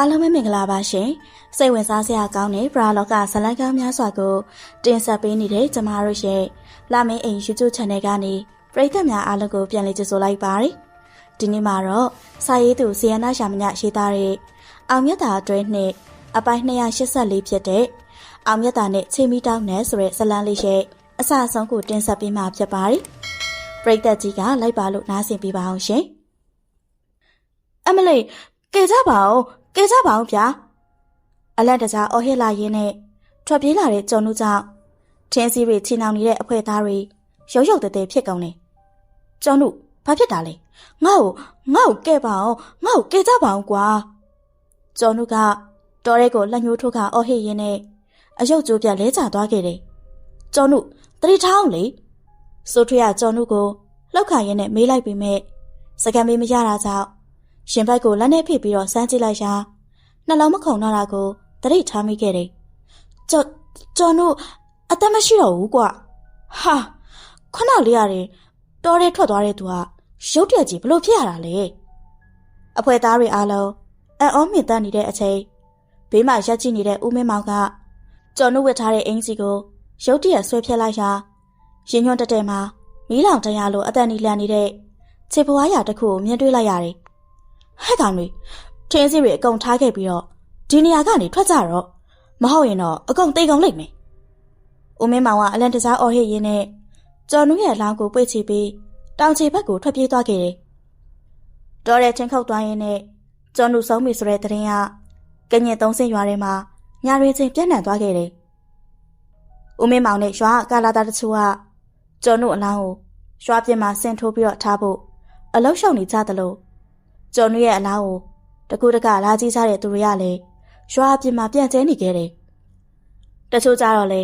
အားလုံးပဲမင်္ဂလာပါရှင်စိတ်ဝင်စားစရာကောင်းတဲ့ပရာလောကဇလံကောင်းများစွာကိုတင်ဆက်ပေးနေတဲ့ကျမတို့ရဲ့လာမင်းအိမ် YouTube Channel ကနေပရိသတ်များအားလုံးကိုပြန်လည်ကြိုဆိုလိုက်ပါရစေဒီနေ့မှာတော့စာရေးသူဇီယနာရှာမညရေးသားတဲ့အောင်မြတ်တာအတွဲနှစ်အပိုင်း284ဖြစ်တဲ့အောင်မြတ်တာနဲ့ချိန်မီတောင်းနဲ့ဆိုတဲ့ဇလံလေးရဲ့အစအဆုံးကိုတင်ဆက်ပေးမှာဖြစ်ပါတယ်ပရိသတ်ကြီးကလိုက်ပါလို့နားဆင်ပေးပါအောင်ရှင်အမလေးကဲကြပါဦး ကဲကြပါဦးဗျာအလက်တကြားအော်ဟစ်လာရင်းနဲ့ထွက်ပြေးလာတဲ့ကျော်နုကြောင့်ထင်းစီးတွေချီနှောင်နေတဲ့အဖွဲသားတွေရုပ်ရုပ်တဲတဲဖြစ်ကုန်တယ်ကျော်နုဘာဖြစ်တာလဲငါ့ကိုငါ့ကိုကဲပါအောင်ငါ့ကိုကဲကြပါအောင်ကွာကျော်နုကတော်ရဲကိုလက်ညှိုးထိုးခါအော်ဟစ်ရင်းနဲ့အယုတ်ကျိုးပြလဲကျသွားခဲ့တယ်ကျော်နုတတိထောင်းလေစိုးထွေးကကျော်နုကိုလှောက်ခါရင်းနဲ့မေးလိုက်ပေမဲ့စကန်မေးမရတာကြောင့် ရှင်ဘက်ကိုလက်နဲ့ဖိပြီးတော့စမ်းကြည့်လိုက်ရာနှလုံးမခုန်တော့တာကိုတရိပ်ထားမိခဲ့တယ်။ကျော်ကျော်တို့အသက်မရှိတော့ဘူးကွ။ဟာခုနလေးရတယ်တော်ရဲထွက်သွားတဲ့သူကရုတ်တရက်ကြီးဘလို့ဖြစ်ရတာလဲ။အဖွဲသားတွေအားလုံးအံ့ဩမြင့်တတ်နေတဲ့အချိန်ဘေးမှာရက်ကြည့်နေတဲ့ဦးမင်းမောင်ကကျော်နှုတ်ဝတ်ထားတဲ့အင်ကြီးကိုရုတ်တရက်ဆွဲဖြတ်လိုက်ရာရင်ညွန့်တက်တဲ့မှာမီးလောင်တရားလိုအသက်နီလန်နေတဲ့ခြေပွားရတစ်ခုကိုမြင်တွေ့လိုက်ရတယ်။ ဟဲ့ကောင်တွေထင်းစီတွေအကုန်ထားခဲ့ပြီးတော့ဒီနေရာကနေထွက်ကြတော့မဟုတ်ရင်တော့အကုန်တိတ်ကုန်လိမ့်မယ်။ဦးမင်းမောင်ကအလန်တစားအော်ဟစ်ရင်းနဲ့ကျော်နုရဲ့အလောင်းကိုပွေ့ချပြီးတောင်ချေဘက်ကိုထွက်ပြေးသွားခဲ့တယ်။တော်တဲ့ချင်းခုတ်သွားရင်းနဲ့ကျော်နုဆုံးပြီဆိုတဲ့တရင်ကကညင်သုံးစင်ရွာထဲမှာညာရင်းချင်းပြန့်နှံ့သွားခဲ့တယ်။ဦးမင်းမောင်နဲ့ရွာကာလာသားတချို့ကကျော်နုအလောင်းကိုရွာပြင်မှာဆင်ထိုးပြီးတော့ထားဖို့အလုရှုံနေကြသလို ကျော်နွေရဲ့အလားကိုတကူတကလာကြီးစားတဲ့သူတွေကလည်းရွာအပြင်မှာပြန့်ကျဲနေခဲ့တယ်။တချို့ကြတော့လေ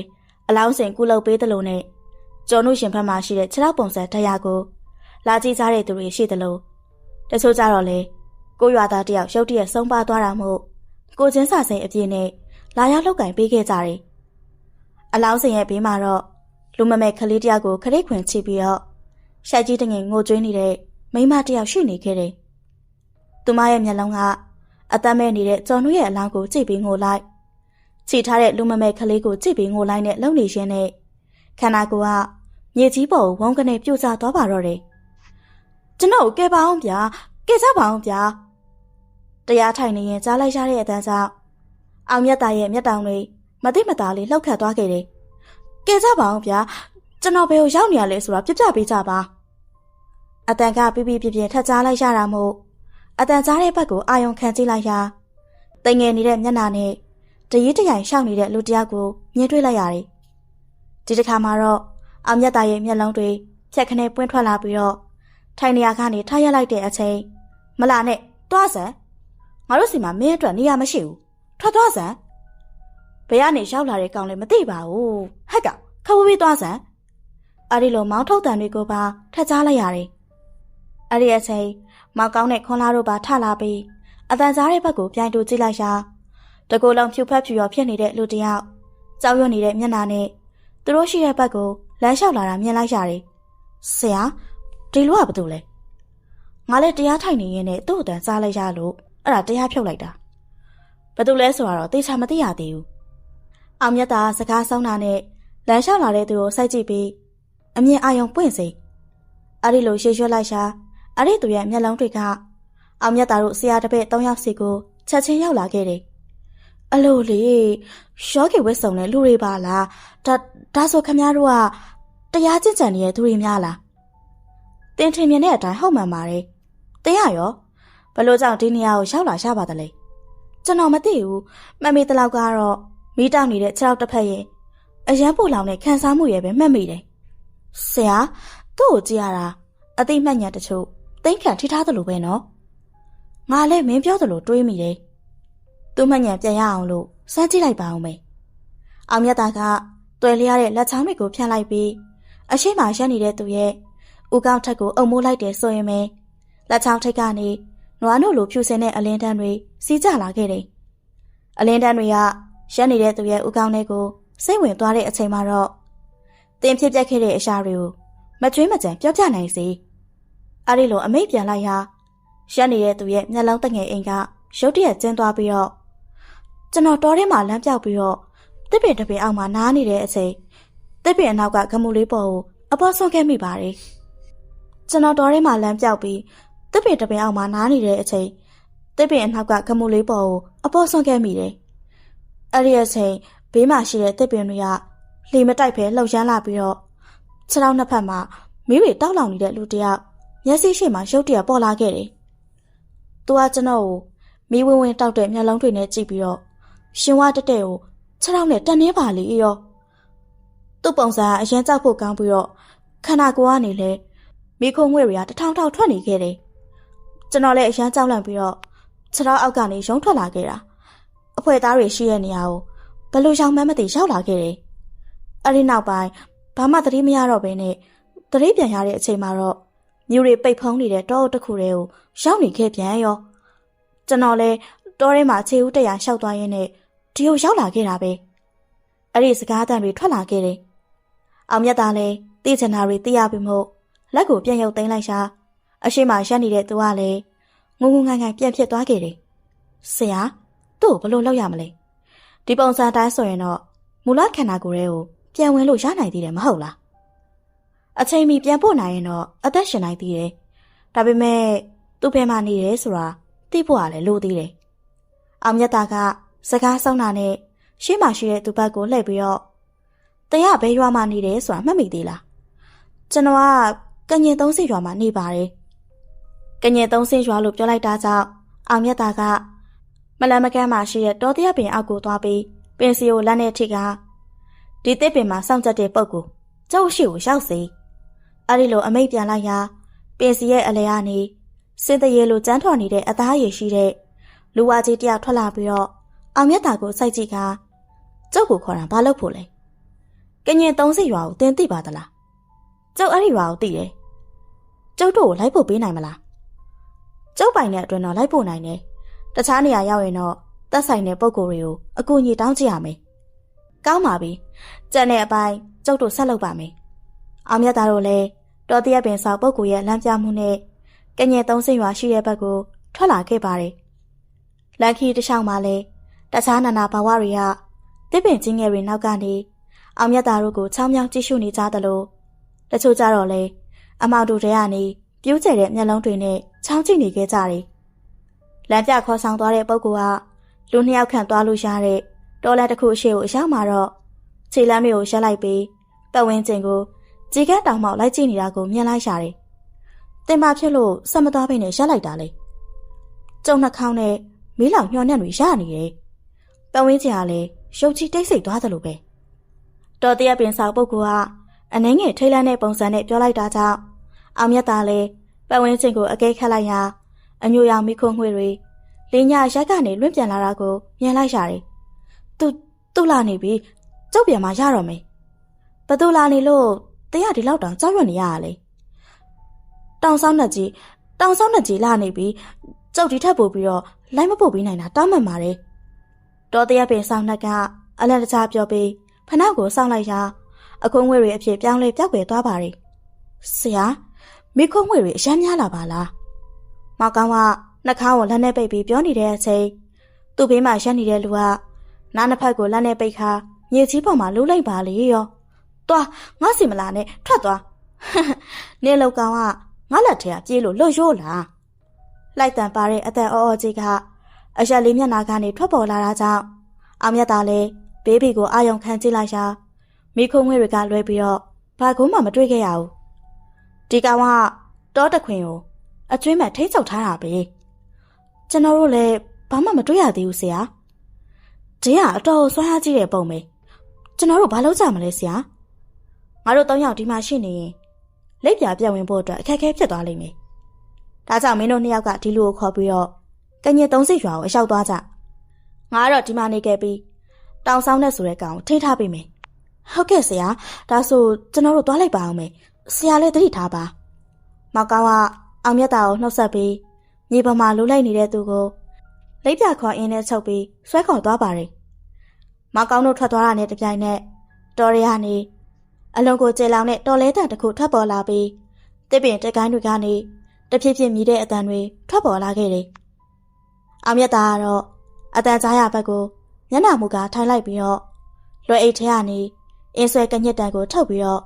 အလောင်းစင်ကုလုပ်ပေးသလိုနဲ့ကျော်နုရှင်ဘက်မှာရှိတဲ့ခြေထောက်ပုံစံတရားကိုလာကြီးစားတဲ့သူတွေရှိသလိုတချို့ကြတော့လေကိုရွာသားတယောက်ရုတ်တရက်ဆုံးပါသွားတာမို့ကိုချင်းစာစိန်အပြည့်နဲ့လာရောက်လောက်ကင်ပေးခဲ့ကြတယ်။အလောင်းစင်ရဲ့ဘေးမှာတော့လူမမဲကလေးတယောက်ကိုခရိတ်ခွင်ချိပြီးတော့ရှိုက်ကြီးတငယ်ငိုကြွေးနေတဲ့မိန်းမတယောက်ရှိနေခဲ့တယ်။ သူမရဲ့မျက်လုံးကအသက်မဲ့နေတဲ့ကျော်နှွေးရဲ့အလောင်းကိုကြည့်ပြီးငိုလိုက်ခြိထားတဲ့လူမမဲကလေးကိုကြည့်ပြီးငိုလိုက်နဲ့လုံနေရင်းနဲ့ခန္ဓာကိုယ်ကမြေကြီးပေါ်ဝုန်းကနေပြိုကျသွားပါတော့တယ်ကျွန်တော်ကဲပါအောင်ဗျာကဲစားပါအောင်ဗျာတရားထိုင်နေရင်ကြားလိုက်ရတဲ့အတန်းကြောင့်အောင်မြတ်သားရဲ့မျက်တောင်တွေမသိမသာလေးလှုပ်ခတ်သွားခဲ့တယ်ကဲစားပါအောင်ဗျာကျွန်တော်ဘယ်ကိုရောက်နေရလဲဆိုတာပြပြပေးကြပါအတန်ကပြပြပြပြထက်ကြားလိုက်ရတာမို့ အတန်ကြားတဲ့ဘက်ကိုအာယုံခံကြည့်လိုက်ရာတိမ်ငယ်နေတဲ့မျက်နှာနဲ့တရေတရိုင်ရှောက်နေတဲ့လူတယောက်ကိုမြင်တွေ့လိုက်ရတယ်။ဒီတစ်ခါမှာတော့အောင်မြတ်သားရဲ့မျက်လုံးတွေဖြက်ခနဲ့ပွင့်ထွက်လာပြီးတော့ထိုင်နေရာကနေထားရလိုက်တဲ့အချိန်မလာနဲ့တွားစံငါတို့စီမှာမင်းအတွက်နေရာမရှိဘူးထွက်သွားစံဘယ်ကနေရောက်လာတဲ့ကောင်လဲမသိပါဘူးဟက်ကခဝဝေးသွားစံအဲ့ဒီလိုမောင်းထုတ်တန်တွေကိုပါထက်ကြားလိုက်ရတယ်အဲ့ဒီအချိန် မောင်ကောင်းနဲ့ခွန်လာတို့ပါထလာပြီးအတန်ကြားတဲ့ဘက်ကိုပြိုင်တူကြည့်လိုက်ရာတကူလုံးဖြူဖက်ဖြူရောဖြစ်နေတဲ့လူတယောက်ကြောက်ရွံ့နေတဲ့မျက်နှာနဲ့သူတို့ရှိတဲ့ဘက်ကိုလမ်းလျှောက်လာတာမြင်လိုက်ရတယ်။ဆရာဒီလူကဘာတူလဲ။ငါလည်းတရားထိုင်နေရင်းနဲ့သူ့အတန်စားလိုက်ရလို့အဲ့ဒါတရားဖြုတ်လိုက်တာ။ဘာတူလဲဆိုတော့တေချာမသိရသေးဘူး။အောင်မြတ်တာစကားဆုံးတာနဲ့လမ်းလျှောက်လာတဲ့သူကိုစိုက်ကြည့်ပြီးအမြင်အာရုံပွင့်စေ။အဲ့ဒီလိုရှေ့ရွှတ်လိုက်ရှာ အဲ့ဒီသူရဲ့မျက်လုံးတွေကအောင်မြတ်သားတို့ဆရာတပည့်၃ယောက်စီကိုချက်ချင်းရောက်လာခဲ့တယ်။အလိုလေရောဂီဝစ်စုံတဲ့လူတွေပါလား။ဒါဒါဆိုခမများတို့ကတရားကျင့်ကြံနေတဲ့သူတွေများလား။တင်ထင်မြင်တဲ့အတိုင်းဟုတ်မှန်ပါတယ်။တင်ရရောဘလို့ကြောင့်ဒီနေရာကိုရောက်လာရှာပါသလဲ။ကျွန်တော်မသိဘူး။မမေတလောက်ကတော့မိတောက်နေတဲ့ခြေထောက်တစ်ဖက်ရဲ့အရန်ပူလောင်တဲ့ခံစားမှုရဲ့ပဲမှတ်မိတယ်။ဆရာသူ့ကိုကြည့်ရတာအသိမှတ်ညာတချို့ သိမ့်ခံထိထားသလိုပဲနော်ငါလည်းမင်းပြောသလိုတွေးမိတယ်သူ့မှညံပြန်ရအောင်လို့စမ်းကြည့်လိုက်ပါအောင်မေအောင်မြတ်သားကတွယ်လျရတဲ့လက်ချောင်းတွေကိုဖြန့်လိုက်ပြီးအရှိမရက်နေတဲ့သူရဲ့ဦးကောင်းထက်ကိုအုံမိုးလိုက်တယ်ဆိုရင်ပဲလက်ချောင်းထိတ်ကနေနွားနို့လိုဖြူစင်တဲ့အလင်းတန်းတွေစီးကျလာခဲ့တယ်အလင်းတန်းတွေကရက်နေတဲ့သူရဲ့ဦးကောင်းထဲကိုစိတ်ဝင်သွားတဲ့အချိန်မှာတော့တင်ဖြစ်ပျက်ခဲ့တဲ့အရာတွေကိုမကြွေးမကြံပြောပြနိုင်စေ။ အဲ့ဒီလိုအမိတ်ပြန်လိုက်ရာရက်နေတဲ့သူရဲ့မျက်လုံးတငယ်အိမ်ကရုတ်တရက်ကျင်းသွားပြီးတော့ကျွန်တော်တော်ထဲမှာလမ်းပြောက်ပြီးတော့တစ်ပင်တစ်ပင်အောက်မှာနားနေတဲ့အချိန်တစ်ပင်အနောက်ကဂမူလေးပေါ်ကိုအပေါ်ဆုံးခဲ့မိပါတယ်ကျွန်တော်တော်ထဲမှာလမ်းပြောက်ပြီးတစ်ပင်တစ်ပင်အောက်မှာနားနေတဲ့အချိန်တစ်ပင်အနောက်ကဂမူလေးပေါ်ကိုအပေါ်ဆုံးခဲ့မိတယ်အဲ့ဒီအချိန်ဘေးမှာရှိတဲ့တစ်ပင်တွေကလှေမတိုက်ဖဲလှုပ်ရမ်းလာပြီးတော့ခြေထောက်နှစ်ဖက်မှာမိတွေတောက်လောင်နေတဲ့လူတယောက် မျက်စိရှိမှရုတ်တရက်ပေါ်လာခဲ့တယ်။သူကကျွန်တော်ကိုမိဝင်းဝင်းတောက်တဲ့မျက်လုံးတွေနဲ့ကြည့်ပြီးတော့ရှင်ဝါတက်တဲ့ကိုခြေထောက်နဲ့တန်နေပါလေရောသူ့ပုံစံကအရင်ကြောက်ဖို့ကောင်းပြီးတော့ခန္ဓာကိုယ်ကနေလဲမိခုံငွေတွေကတထောင်ထောင်ထွက်နေခဲ့တယ်။ကျွန်တော်လည်းအရင်ကြောက်လန့်ပြီးတော့ခြေထောက်အောက်ကနေရုံထွက်လာခဲ့တာ။အဖွဲသားတွေရှိတဲ့နေရာကိုဘလို့ရောင်မှန်းမသိရောက်လာခဲ့တယ်။အဲဒီနောက်ပိုင်းဘာမှသတိမရတော့ဘဲနဲ့သတိပြန်ရတဲ့အချိန်မှာတော့ မြူတွေပိတ်ဖုံးနေတဲ့တောအုပ်တစ်ခုတည်းကိုရောက်နေခဲ့ပြန်ရောကျွန်တော်လဲတောထဲမှာခြေဦးတရာရှောက်သွားရင်းနဲ့ဒီကိုရောက်လာခဲ့တာပဲအဲ့ဒီစကားအတန်တွေထွက်လာခဲ့တယ်အောင်မြတ်သားလဲသိချင်တာတွေသိရပြီမို့လက်ကိုပြန်ရုပ်သိမ်းလိုက်ရှာအရှိမရက်နေတဲ့သူကလည်းငုံငုံငိုင်ငိုင်ပြန်ဖြစ်သွားခဲ့တယ်ဆရာသူ့ကိုဘယ်လိုလုပ်ရမလဲဒီပုံစံတိုင်းဆိုရင်တော့မူလခန္ဓာကိုယ်ရဲ့ကိုပြန်ဝင်လို့ရနိုင်သေးတယ်မဟုတ်လား အချိန်မီပြန်ပို့နိုင်ရင်တော့အသက်ရှင်နိုင်သေးတယ်ဒါပေမဲ့သူ့ဖဲမှာနေတယ်ဆိုတာသိဖို့ကလည်းလိုသေးတယ်အောင်မြတ်သားကစကားဆောင်တာနဲ့ရှေ့မှာရှိတဲ့သူ့ဘက်ကိုလှည့်ပြီးတော့တရားဘဲရွာမှာနေတယ်ဆိုတာမှတ်မိသေးလားကျွန်တော်ကကညင်သုံးစီရွာမှာနေပါတယ်ကညင်သုံးစီရွာလို့ပြောလိုက်တာကြောင့်အောင်မြတ်သားကမလန်မကန်းမှာရှိတဲ့တောတရပင်အောက်ကိုသွားပြီးပင်စီကိုလက်နဲ့ထိကဒီတစ်ပင်မှာစောင့်ကြတဲ့ပုတ်ကိုကျုပ်ရှိကိုရောက်စေ အဲ့ဒီလိုအမိတ်ပြန်လိုက်ရာပင်စီရဲ့အလဲကနေစင်တရေလိုကျန်းထွာနေတဲ့အသားရည်ရှိတဲ့လူဝါကြီးတယောက်ထွက်လာပြီးတော့အောင်မြတ်တာကိုစိုက်ကြည့်ကကျုပ်ကိုခေါ်တာဘာလုပ်ဖို့လဲကငင်သုံးစီရွာကိုတင်သိပါသလားကျုပ်အဲ့ဒီရွာကိုသိတယ်ကျုပ်တို့ကိုလိုက်ဖို့ပေးနိုင်မလားကျုပ်ပိုင်တဲ့အတွင်းတော့လိုက်ဖို့နိုင်တယ်တခြားနေရာရောက်ရင်တော့တက်ဆိုင်တဲ့ပုံကိုယ်တွေကိုအကူအညီတောင်းကြည့်ရမယ်ကောင်းပါပြီကြံတဲ့အပိုင်းကျုပ်တို့ဆက်လုပ်ပါမယ် အောင်မြတ်သားတို့လည်းတော်တရက်ပင်ဆောင်ပုတ်ကိုရဲ့လမ်းပြမှုနဲ့ကငယ်သုံးစင်ရွာရှိတဲ့ဘက်ကိုထွက်လာခဲ့ပါတယ်။လန်ခီတချောင်းမှာလည်းတခြားနာနာဘဝတွေကတစ်ပင်ချင်းငယ်တွေနောက်ကနေအောင်မြတ်သားတို့ကိုချောင်းမြောင်းကြည့်ရှုနေကြသလိုတချို့ကြတော့လေအမောက်တို့တဲကနေပြူးကျဲတဲ့မျက်လုံးတွေနဲ့ချောင်းကြည့်နေခဲ့ကြတယ်။လမ်းပြခေါ်ဆောင်သွားတဲ့ပုဂ္ဂိုလ်ကလူနှစ်ယောက်ခန့်သွားလို့ရတဲ့တော်လက်တစ်ခုအရှိကိုအရောက်မှာတော့ခြေလမ်းတွေကိုရက်လိုက်ပြီးပတ်ဝန်းကျင်ကို ကြည်ကန်းတောင်မှလိုက်ကြည့်နေတာကိုမြင်လိုက်ရတယ်။တင်ပါဖြစ်လို့ဆက်မသွားဘဲနဲ့ရက်လိုက်တာလေ။ကျုံနှာခေါင်းနဲ့မီးလောင်ညှော်ညံ့တွေရနေတယ်။ပတ်ဝန်းကျင်ကလည်းရုပ်ချီတိတ်ဆိတ်သွားသလိုပဲ။တော်တရပင်ဆောင်ပုဂ္ဂိုလ်ကအနှင်းငယ်ထိတ်လန့်တဲ့ပုံစံနဲ့ပြောလိုက်တာကြောင့်အောင်မြတ်သားလည်းပတ်ဝန်းကျင်ကိုအကဲခတ်လိုက်ရာအညိုရောင်မိခွန်းငွေတွေလင်းညာရက်ကနေလွင့်ပြန်လာတာကိုမြင်လိုက်ရတယ်။သူသူ့လာနေပြီကျုပ်ပြန်มาရတော့မယ်။ဘသူလာနေလို့ တရားဒီလောက်တောင်ကြောက်ရွံ့နေရတာလေတောင်ဆောင်နဲ့ကြီးတောင်ဆောင်နဲ့ကြီးလာနေပြီကျုပ်ဒီထက်ပို့ပြီးတော့လိုက်မပို့ပေးနိုင်တာတောင်းမှန်ပါတယ်တော်တရားပင်ဆောင်နှက်ကအလန့်တကြားပြောပြီးဖနှောက်ကိုစောင့်လိုက်ရာအခွင့်ငွေတွေအဖြစ်ပြောင်းလဲပြောက်ွယ်သွားပါတယ်ဆရာမိခွင့်ငွေတွေအရမ်းများလာပါလားမောက်ကောင်းကနှာခေါင်းကိုလက်နဲ့ပိတ်ပြီးပြောနေတဲ့အချိန်သူ့ဘေးမှာရက်နေတဲ့လူကနားနှစ်ဖက်ကိုလက်နဲ့ပိတ်ခါမြေကြီးပေါ်မှာလူးလိုက်ပါလေရော သွားငါစီမလာနဲ့ထွက်သွားနေလောက်ကောင်ကငါလက်ထဲကပြေးလို့လွတ်ရိုးလားလိုက်တန်ပါတဲ့အသက်အော်အော်ကြီးကအရက်လေးမျက်နှာကနေထွက်ပေါ်လာတာကြောင့်အောင်မြတ်သားလည်းဘေးဘီကိုအာယုံခံကြည့်လိုက်ရာမိခုံးငွေတွေကလွဲပြီးတော့ဘာကုန်းမှမတွေ့ခဲ့ရဘူးဒီကောင်ကတောတခွင်ကိုအကျွေးမဲ့ထိချုပ်ထားတာပဲကျွန်တော်တို့လည်းဘာမှမတွေ့ရသေးဘူးဆရာဒင်းကအတော်ဆွမ်းအားကြီးတဲ့ပုံပဲကျွန်တော်တို့ဘာလုပ်ကြမလဲဆရာ ငါတို့၃ယောက်ဒီမှာရှိနေရင်လက်ပြပြဝင်ဖို့အတွက်အခက်အခဲဖြစ်သွားလိမ့်မယ်။ဒါကြောင့်မင်းတို့နှစ်ယောက်ကဒီလူကိုခေါ်ပြီးတော့ကညစ်သုံးစိတ်ရွာကိုအလျှောက်သွားကြ။ငါကတော့ဒီမှာနေခဲ့ပြီးတောင်ဆောင်တဲ့ဆိုတဲ့ကောင်ထိထားပေးမယ်။ဟုတ်ကဲ့ဆရာ။ဒါဆိုကျွန်တော်တို့သွားလိုက်ပါအောင်မယ်။ဆရာလည်းသတိထားပါ။မောင်ကောင်ကအောင်မြတ်တာကိုနှုတ်ဆက်ပြီးမြေပေါ်မှာလိုလိုက်နေတဲ့သူကိုလက်ပြခေါ်အင်းနဲ့ချုပ်ပြီးဆွဲခေါ်သွားပါတယ်။မောင်ကောင်တို့ထွက်သွားတာနဲ့တပြိုင်နက်တော်ရရနေ အလွန်ကိုကျေလောင်တဲ့တော်လဲတန်တစ်ခုထွက်ပေါ်လာပြီးတစ်ပင်တက်ကိုင်းတွေကနေတဖြည်းဖြည်းမြည်တဲ့အတန်တွေထွက်ပေါ်လာခဲ့တယ်။အောင်မြတ်သားကတော့အတန်ကြားရဘက်ကိုမျက်နှာမူကထိုင်လိုက်ပြီးတော့လွယ်အိတ်ထဲကနေအင်းဆွဲကညစ်တန်ကိုထုတ်ပြီးတော့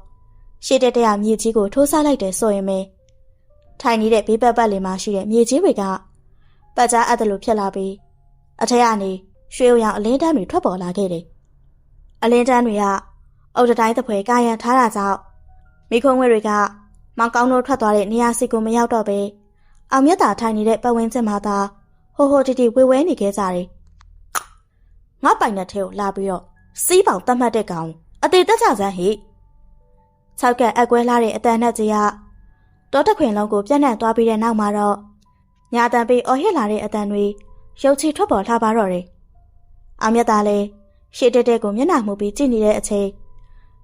ရှေ့တက်တရမြေကြီးကိုထိုးစားလိုက်တယ်ဆိုရင်ပဲထိုင်နေတဲ့ဘေးပတ်ပတ်လင်မှာရှိတဲ့မြေကြီးတွေကပတ်ကြားအပ်တယ်လို့ဖြစ်လာပြီးအထက်ကနေရွှေဥရောင်အလင်းတန်းတွေထွက်ပေါ်လာခဲ့တယ်။အလင်းတန်းတွေက အုတ်တိုင်းတစ်ဖွဲကာယံထားတာကြောင့်မိခုံးဝဲတွေကမောင်ကောင်းတို့ထွက်သွားတဲ့နေရာစီကိုမရောက်တော့ပဲအောင်မြတ်တာထိုင်နေတဲ့ပတ်ဝန်းကျင်မှာသာဟိုဟိုတီတီဝေဝဲနေခဲ့ကြတယ်။ငါပိုင်တဲ့ထဲကိုလာပြီးတော့စီးပေါင်တတ်မှတ်တဲ့ကောင်အသေးတက်ကြစမ်းဟိ။၆ကက်အကွဲလာတဲ့အတန်နဲ့ကြီးကတောတခွင်လုံးကိုပြန့်နှံ့သွားပြီးတဲ့နောက်မှာတော့ညာတန်ပေးအော်ဟစ်လာတဲ့အတန်တွေရုပ်ချီထွက်ပေါ်လာပါတော့တယ်။အောင်မြတ်သားလည်းရှေ့တက်တက်ကိုမျက်နှာမှုပြီးကြည့်နေတဲ့အချိန်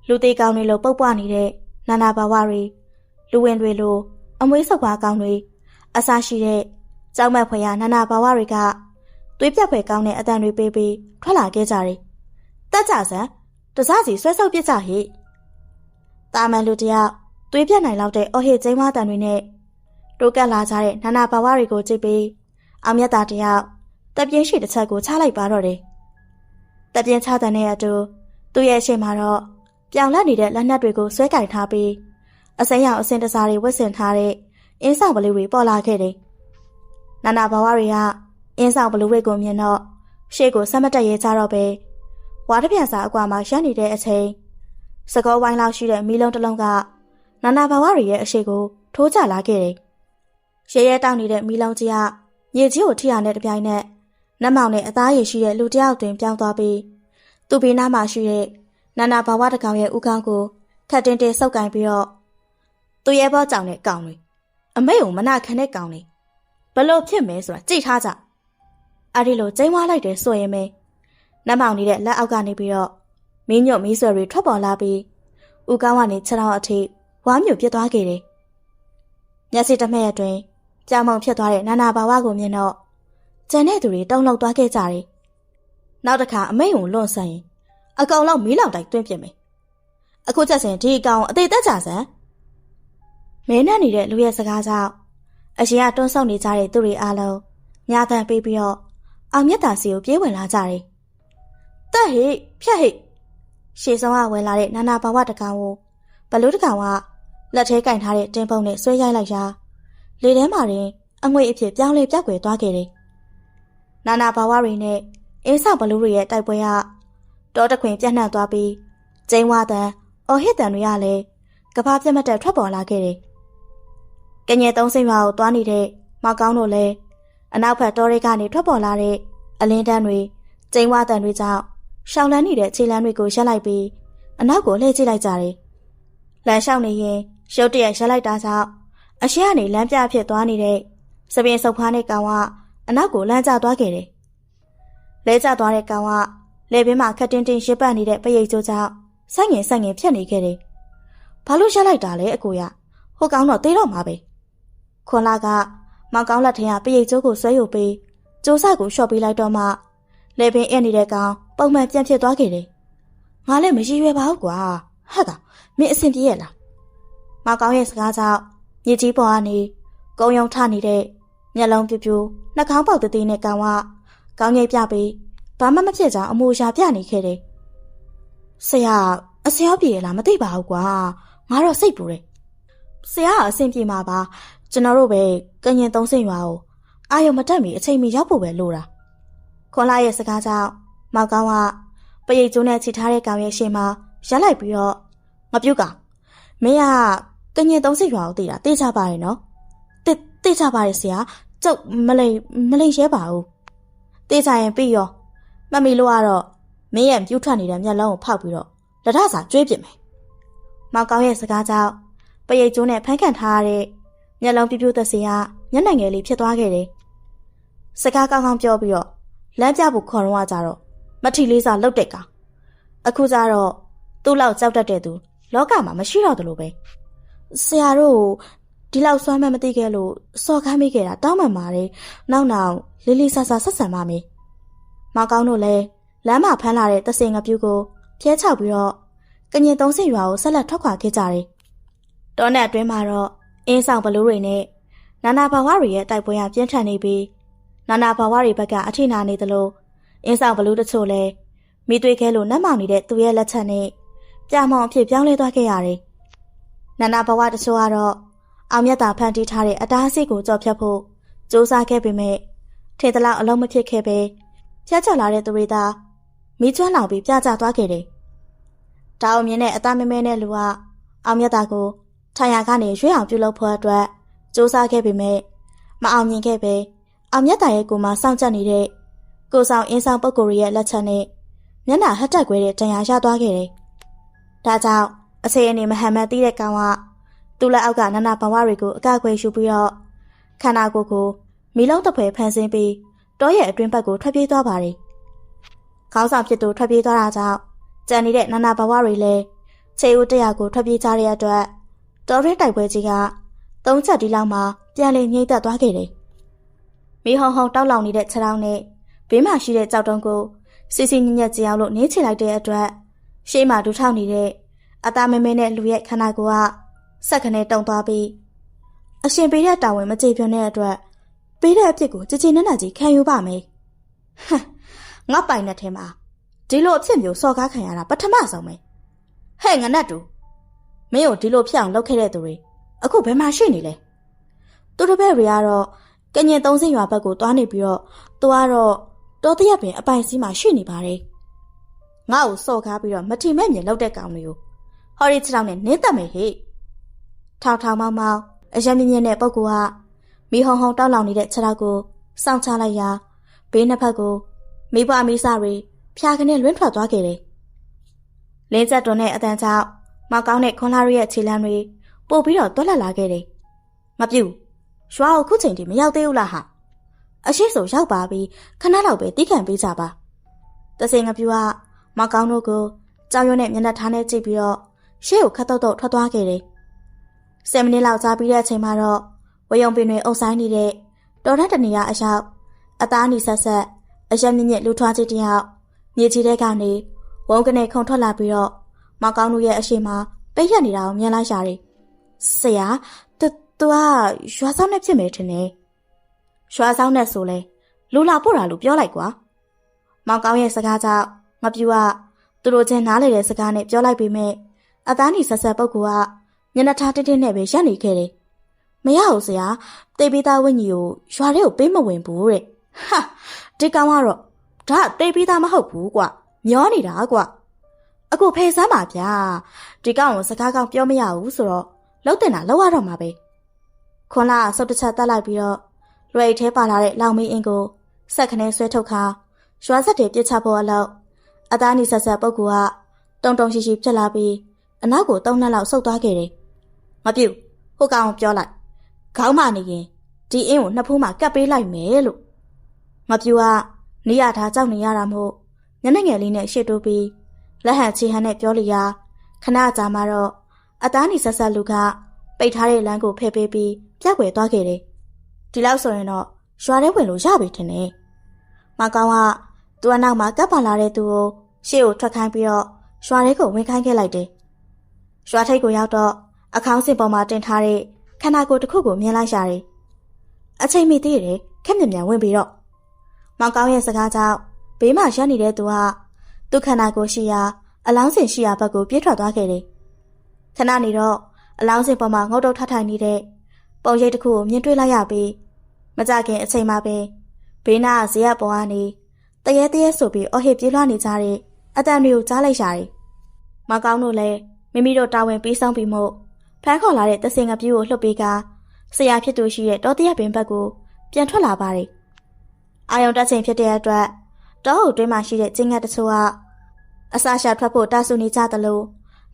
လူသေးကောင်းတွေလိုပုတ်ပွားနေတဲ့နာနာဘာဝတွေလူဝင်တွေလိုအမွေးဆောက်ပါကောင်းတွေအဆရှိတဲ့ကြောက်မက်ဖွယ်ရနာနာဘာဝတွေကသွေးပြတ်ဖွယ်ကောင်းတဲ့အတန်တွေပေးပြီးထွက်လာခဲ့ကြတယ်။တက်ကြစမ်းတစားစီဆွဲဆုပ်ပြစ်ကြဟိ။တာမန်လူတယောက်သွေးပြတ်နိုင်လောက်တဲ့အော်ဟစ်ကျင်းဝါတန်တွေနဲ့တိုးကပ်လာကြတဲ့နာနာဘာဝတွေကိုကြည့်ပြီးအောင်မြတ်သားတယောက်တပ်ပြင်းရှိတစ်ချက်ကိုချလိုက်ပါတော့တယ်။တပ်ပြင်းချတဲ့နဲ့အတူသူ့ရဲ့အရှိမတော့ ပြောင်လက်နေတဲ့လက်နက်တွေကိုဆွဲကင်ထားပြီးအစိမ်းရောင်အစင်တစားတွေဝတ်ဆင်ထားတဲ့အင်းဆောင်ပလူတွေပေါ်လာခဲ့တယ်။နာနာဘဝတွေကအင်းဆောင်ပလူတွေကိုမြင်တော့ရှေ့ကိုဆက်မတက်ရဲကြတော့ပဲဝါတပြန်စာအကွာမှာရပ်နေတဲ့အချိန်စကောဝိုင်းလောက်ရှိတဲ့မီးလုံးတစ်လုံးကနာနာဘဝတွေရဲ့အရှိကိုထိုးကျလာခဲ့တယ်။ရဲရဲတောက်နေတဲ့မီးလုံးကြီးကမြေကြီးကိုထိရတဲ့တပြိုင်နက်နတ်မောင်နဲ့အသားရည်ရှိတဲ့လူတယောက်တွင်ပြောင်းသွားပြီးသူ့ဘေးနားမှာရှိတဲ့ နာနာဘဝတကောင်ရဲ့ဥကောင်းကိုခတ်တင်တင်ဆုပ်ကင်ပြီးတော့သူ့ရဲ့ဘောကြောင်တဲ့ကောင်တွေအမေကိုမနာခံတဲ့ကောင်တွေဘလို့ဖြစ်မဲဆိုတာကြိတ်ထားကြအဲ့ဒီလိုကျိန်းဝါလိုက်တယ်ဆိုရင်ပဲနတ်မောင်နေတဲ့လက်အောက်ကနေပြီးတော့မင်းညွတ်မီးဆွဲတွေထွက်ပေါ်လာပြီးဥကောင်းကနေခြေထောက်အထိဝါမျိုးပြစ်သွားခဲ့တယ်မျက်စိတစ်မဲ့အတွင်းကြောင်မောင်ဖြစ်သွားတဲ့နာနာဘာဝကိုမြင်တော့ကျန်တဲ့သူတွေတုံ့လောက်သွားခဲ့ကြတယ်နောက်တစ်ခါအမိတ်ကိုလွန်ဆန်ရင် အကောင်လောက်မီးလောင်တိုက်တွင်းပြစ်မယ်အခုချက်စင်ဒီအကောင်အသေးသက်ကြစမ်းမဲနဲ့နေတဲ့လူရဲ့စကားကြောင့်အရှင်ကတွန်းဆောက်နေကြတဲ့သူတွေအားလုံးညာတန်ပေးပြီးတော့အောင်မြတ်တာစီကိုပြေးဝင်လာကြတယ်တက်ဟိဖြတ်ဟိရှေ့ဆုံးကဝင်လာတဲ့နာနာဘာဝတကောင်ကိုဘလူးတကောင်ကလက်ထဲကင်ထားတဲ့တင်းပုံနဲ့ဆွဲရိုက်လိုက်ရာလေထဲမှာတင်အငွေအဖြစ်ပြောင်းလဲပြောက်ွယ်သွားခဲ့တယ်နာနာဘာဝတွေနဲ့အင်းဆောင်ဘလူးတွေရဲ့တိုက်ပွဲက တောတခွင်ပြန့်နှံ့သွားပြီးကျင်းဝါတန်အော်ဟစ်တန်တွေကလည်းကဘာပြတ်မတက်ထွက်ပေါ်လာခဲ့တယ်။ကငယ်သုံးစိမ်ရွာကိုသွားနေတဲ့မောက်ကောင်းတို့လည်းအနောက်ဘက်တောတွေကနေထွက်ပေါ်လာတဲ့အလင်းတန်းတွေကျင်းဝါတန်တွေကြောင့်ရှောင်းလန်းနေတဲ့ခြေလမ်းတွေကိုရက်လိုက်ပြီးအနောက်ကိုလှည့်ကြည့်လိုက်ကြတယ်။လမ်းလျှောက်နေရင်ရုတ်တရက်ရက်လိုက်တာကြောင့်အရှိကနေလမ်းပြဖြစ်သွားနေတဲ့စပင်စုပ်ဖားတဲ့ကောင်ကအနောက်ကိုလမ်းကျသွားခဲ့တယ်။လဲကျသွားတဲ့ကောင်က လေပင်မှာခက်တင်းတင်းရစ်ပတ်နေတဲ့ပရိတ်ကျိုးကြောင့်ဆိုင်ငင်ဆိုင်ငင်ဖြတ်နေခဲ့တယ်။ဘာလို့ရလိုက်တာလဲအကိုရ။ဟိုကောင်တော့တေးတော့မှာပဲ။ခွန်လာကမောင်ကောင်းလက်ထင်ကပရိတ်ကျိုးကိုဆွဲယူပြီးကျိုးစကိုလျှော့ပေးလိုက်တော့မှလေပင်အင်းနေတဲ့ကောင်ပုံမှန်ပြန်ဖြစ်သွားခဲ့တယ်။ငါလည်းမရည်ရွယ်ပါဘူးကွာ။ဟာတာမင်းအဆင်ပြေရဲ့လား။မောင်ကောင်းရဲ့စကားကြောင့်မြစ်ကြီးပေါ်ကနေကုံယုံထနေတဲ့မျက်လုံးပြူပြူနှာခေါင်းပေါက်တသေးနဲ့ကောင်ကကောင်းငိတ်ပြပြီး ဘာမှမဖြစ်ကြောင်အမူအရာပြနေခဲ့တယ်။ဆရာအဆရာပြေလားမသိပါဘူးကွာ။ငါတော့စိတ်ပူတယ်။ဆရာကအဆင်ပြေမှာပါ။ကျွန်တော်တို့ပဲကရင်သုံးစင်ရွာကိုအာယုံမတက်မီအချိန်မီရောက်ဖို့ပဲလိုတာ။ခွန်လာရဲ့စကားကြောင့်မောက်ကောင်းကပရိတ်ကျိုးနဲ့ချီထားတဲ့ကောင်ရဲ့ရှေ့မှာရက်လိုက်ပြီးတော့ငပြုတ်ကမင်းကကရင်သုံးစင်ရွာကိုတည်တာတေးချပါရဲ့နော်။တေးတေးချပါရဲ့ဆရာ။ကျုပ်မလိမ်မလိမ်ရဲပါဘူး။တေးချရင်ပြီးရော မမီလို့ကတော့မင်းရဲ့ပြူးထွက်နေတဲ့မျက်လုံးကိုဖောက်ပြီးတော့လက်ထစာကျွေးပစ်မယ်။မောင်ကောင်းရဲ့စကားကြောင့်ပရိတ်ကျိုးနဲ့ဖမ်းခံထားရတဲ့မျက်လုံးပြူးပြူးသက်စီကမျက်နှာငယ်လေးဖြစ်သွားခဲ့တယ်။စကားကောင်းကောင်းပြောပြီးတော့လမ်းပြဖို့ခေါ်တော့ကြတော့မထီလေးစားလှုပ်တဲ့ကောင်။အခုကျတော့သူ့လောက်ကြောက်တတ်တဲ့သူ လောကမှာမရှိတော့တယ်လို့ပဲ။ဆရာတို့ဒီလောက်စွမ်းမှမသိခဲ့လို့စော်ခမ်းမိခဲ့တာတောင်းပန်ပါတယ်။နောက်နောက်လေးလေးဆဆဆက်ဆံပါမယ်။ မောင်ကောင်းတို့လည်းလမ်းမှာဖမ်းလာတဲ့သစင်ငပြူကိုဖျဲချောက်ပြီးတော့ကညင်သုံးစင်ရွာကိုဆက်လက်ထွက်ခွာခဲ့ကြတယ်။တောနဲ့အတွင်းမှာတော့အင်းဆောင်ဘလူးတွေနဲ့နာနာဘာဝတွေရဲ့တိုက်ပွဲရပြင်းထန်နေပြီးနာနာဘာဝတွေဘက်ကအထိနာနေသလိုအင်းဆောင်ဘလူးတချို့လည်းမိသွေးခဲလိုနှက်မောင်နေတဲ့သူရဲ့လက်ချက်နဲ့ပြမောင်အဖြစ်ပြောင်းလဲသွားခဲ့ရတယ်။နာနာဘဝတချို့ကတော့အောင်မြတ်တာဖန်တီးထားတဲ့အတားအဆီးကိုကြော်ဖြတ်ဖို့စူးစမ်းခဲ့ပေမဲ့ထေတလောက်အလုံးမဖြစ်ခဲ့ပဲ ဖြတ်ချလာတဲ့သူတွေသာမိကျွမ်းလောင်ပြီးပြကြသွားခဲ့တယ်။ဒါအောင်မြင်တဲ့အသားမဲမဲနဲ့လူကအောင်မြတ်တာကိုထိုင်ရကနေရွေးအောင်ပြုလုပ်ဖို့အတွက်စူးစမ်းခဲ့ပေမဲ့မအောင်မြင်ခဲ့ပဲအောင်မြတ်တာရဲ့ကိုယ်မှာစောင့်ကြနေတဲ့ကိုဆောင်အင်းဆောင်ပုဂ္ဂိုလ်ရဲ့လက်ချက်နဲ့မျက်နှာဟတ်တက်ခွဲတဲ့တရားရသွားခဲ့တယ်။ဒါကြောင့်အစေအနေမဟမ်မတ်တီးတဲ့ကောင်ကသူ့လက်အောက်ကနနာဘဝတွေကိုအကကွယ်ရှုပြီးတော့ခန္ဓာကိုယ်ကိုမီလုံးတစ်ဖွဲဖန်ဆင်းပြီး တောရဲ့အတွင်းဘက်ကိုထွက်ပြေးသွားပါတယ်။ခေါင်းဆောင်ဖြစ်သူထွက်ပြေးသွားတာကြောင့်ကြံနေတဲ့နနာဘဝတွေလည်းခြေဦးတရာကိုထွက်ပြေးကြတဲ့အတွက်တောရင်းတိုက်ပွဲကြီးကသုံးချက်ဒီလောက်မှပြန်လည်ငြိမ့်သက်သွားခဲ့တယ်။မီဟုံဟုံတောက်လောင်နေတဲ့ခြေထောက်နဲ့ဘေးမှာရှိတဲ့ကြောက်တုံးကိုစီစီညညက်ကြအောင်လို့နင်းချလိုက်တဲ့အတွက်ရှေးမှာဒူးထောက်နေတဲ့အသားမဲမဲနဲ့လူရဲ့ခန္ဓာကိုယ်ကစက်ခနဲ့တုံသွားပြီးအရှင်ပေးတဲ့တာဝန်မကြေပြွန်တဲ့အတွက် ပေးတဲ့အဖြစ်ကိုကြည်ကြည်နက်နက်ကြီးခံယူပါမယ်ဟမ်ငါပိုင်တဲ့ထဲမှာဒီလိုအဖြစ်မျိုးစော်ကားခံရတာပထမဆုံးပဲဟဲ့ငနတ်တူမင်းကိုဒီလိုဖြစ်အောင်လုပ်ခဲ့တဲ့သူတွေအခုဘယ်မှာရှိနေလဲသူတို့ဘက်တွေကတော့ကညင်သုံးစင်ရွာဘက်ကိုသွားနေပြီးတော့သူကတော့တောတရက်ပင်အပိုင်စီးမှာရှိနေပါတယ်ငါ့ကိုစော်ကားပြီးတော့မထီမဲ့မြင်လောက်တဲ့ကောင်တွေကိုဟော်ရီချောင်းနဲ့နင်းတက်မယ်ဟေ့ထောင်ထောင်မောင်းမောင်းအယံမြင့်မြင့်တဲ့ပုဂ္ဂိုလ်က မိဟုံဟုံတောက်လောင်နေတဲ့ခြေထောက်ကိုစောင့်ချလိုက်ရာဘေးနှစ်ဖက်ကိုမိဘမိစတွေဖျာကနေလွင့်ထွက်သွားခဲ့တယ်။လင်းဆက်တွန်တဲ့အတန်ကြောင့်မောက်ကောင်းတဲ့ခွန်လာရီရဲ့ခြေလမ်းတွေပို့ပြီးတော့တွက်လက်လာခဲ့တယ်။မပြူရွာကိုခုချိန်ထိမရောက်သေးဘူးလားဟာ။အရှိဆိုရောက်ပါပြီခဏလောက်ပဲတီးခံပေးကြပါ။တစင်ငပြူကမောက်ကောင်းတို့ကိုကြောင်ရွံ့နဲ့မျက်နှာထားနဲ့ကြည့်ပြီးတော့ရှေ့ကိုခတ်တော့တော့ထွက်သွားခဲ့တယ်။10မိနစ်လောက်ကြာပြီးတဲ့အချိန်မှာတော့ ဝယုံပင်တွေအုပ်ဆိုင်နေတဲ့တော်ထက်တနေရအရောက်အသားနီဆက်ဆက်အရက်မြင့်မြင့်လူထွားခြင်းတယောက်မြေကြီးထဲကနေဝုန်းကနေခုန်ထွက်လာပြီးတော့မောင်ကောင်းတို့ရဲ့အရှိမပိတ်ရက်နေတာကိုမြင်လိုက်ရတယ်။ဆရာတူတူကရွာဆောင်နဲ့ဖြစ်မယ်ထင်တယ်။ရွာဆောင်နဲ့ဆိုလဲလူလာပို့တာလို့ပြောလိုက်ကွာ။မောင်ကောင်းရဲ့စကားကြောင့်ငပြူကသူတို့ချင်းနားလေတဲ့စကားနဲ့ပြောလိုက်ပေမဲ့အသားနီဆက်ဆက်ပုဂ္ဂိုလ်ကညနေထားတင်းတင်းနဲ့ပဲရပ်နေခဲ့တယ်။ မရဘူးဆရာတေပေးသားဝင်းကြီးကိုရွာထဲကိုပေးမဝင်ဘူးတဲ့။ဟာဒီကောင်ကတော့ဒါတေပေးသားမဟုတ်ဘူးကွ။မျောနေတာကွ။အခုဖေဆမ်းပါဗျာ။ဒီကောင်ကိုစကားကောင်းပြောမရဘူးဆိုတော့လှုပ်တင်တာလောက်ရတော့မှာပဲ။ခွန်လာဆုတ်တစ်ချက်တက်လိုက်ပြီးတော့လွယ်ထဲပါလာတဲ့လောင်မင်းအင်းကိုဆက်ခနဲဆွဲထုတ်ခါရွာဆက်တွေပြစ်ချဖို့အလောက်အသားနီဆက်ဆက်ပုတ်ကူကတုံတုံရှိရှိဖြစ်လာပြီးအနောက်ကိုသုံးနှစ်လောက်ဆုတ်သွားခဲ့တယ်။မပြူဟိုကောင်ပြောလိုက် ခေါင်းမနေရင်ဒီအင်းကိုနှစ်ဖူးမှကပ်ပေးလိုက်မယ်လို့ငါပြူကနေရထားကြောက်နေရတာမို့ညနေငယ်လေးနဲ့ရှေ့တိုးပြီးလက်ဟန်ချီဟန်နဲ့ပြောလျာခဏကြာမှတော့အသားနီဆက်ဆက်လူကပိတ်ထားတဲ့လမ်းကိုဖယ်ပေးပြီးပြက်ွယ်သွားခဲ့တယ်ဒီလောက်ဆိုရင်တော့ရွာထဲဝင်လို့ရပြီထင်တယ်မကောင်ကသူ့အနောက်မှာကပ်ပါလာတဲ့သူကိုရှေ့ကိုထွက်ခိုင်းပြီးတော့ရွာထဲကိုဝင်ခိုင်းခဲ့လိုက်တယ်ရွာထိပ်ကိုရောက်တော့အခေါင်းစင်ပေါ်မှာတင်ထားတဲ့ ခန္ဓာကိုယ်တစ်ခုကိုမြင်လိုက်ရတယ်။အချိန်မီသေးတယ်ခက်မြမြန်ဝင်ပြီးတော့မောင်ကောင်းရဲ့စကားကြောင့်ဘေးမှာရပ်နေတဲ့သူကသူ့ခန္ဓာကိုယ်ရှိရာအလောင်းစင်ရှိရာဘက်ကိုပြေးထွက်သွားခဲ့တယ်။ခဏနေတော့အလောင်းစင်ပေါ်မှာငုတ်တုတ်ထထိုင်နေတဲ့ပုံရိပ်တစ်ခုကိုမြင်တွေ့လိုက်ရပြီးမကြခင်အချိန်မှပဲဘေးနားဇေယျပေါ်ကနေတရေတရေဆိုပြီးအော်ဟစ်ပြေးလွှားနေကြတဲ့အတန်တွေကိုကြားလိုက်ရတယ်။မောင်ကောင်းတို့လည်းမိမိတို့တာဝန်ပေးဆောင်ပြီးမို့ ဖမ်းခေါ်လာတဲ့တစင်ငပြူကိုလှုပ်ပေးကဆရာဖြစ်သူရှိတဲ့တောတရပင်ဘက်ကိုပြန်ထွက်လာပါတယ်။အာယုံတက်ချိန်ဖြစ်တဲ့အတွက်တောအုပ်တွင်းမှာရှိတဲ့ကျင်းငတ်တချို့ကအစာရှာထွက်ဖို့တာဆူနေကြသလို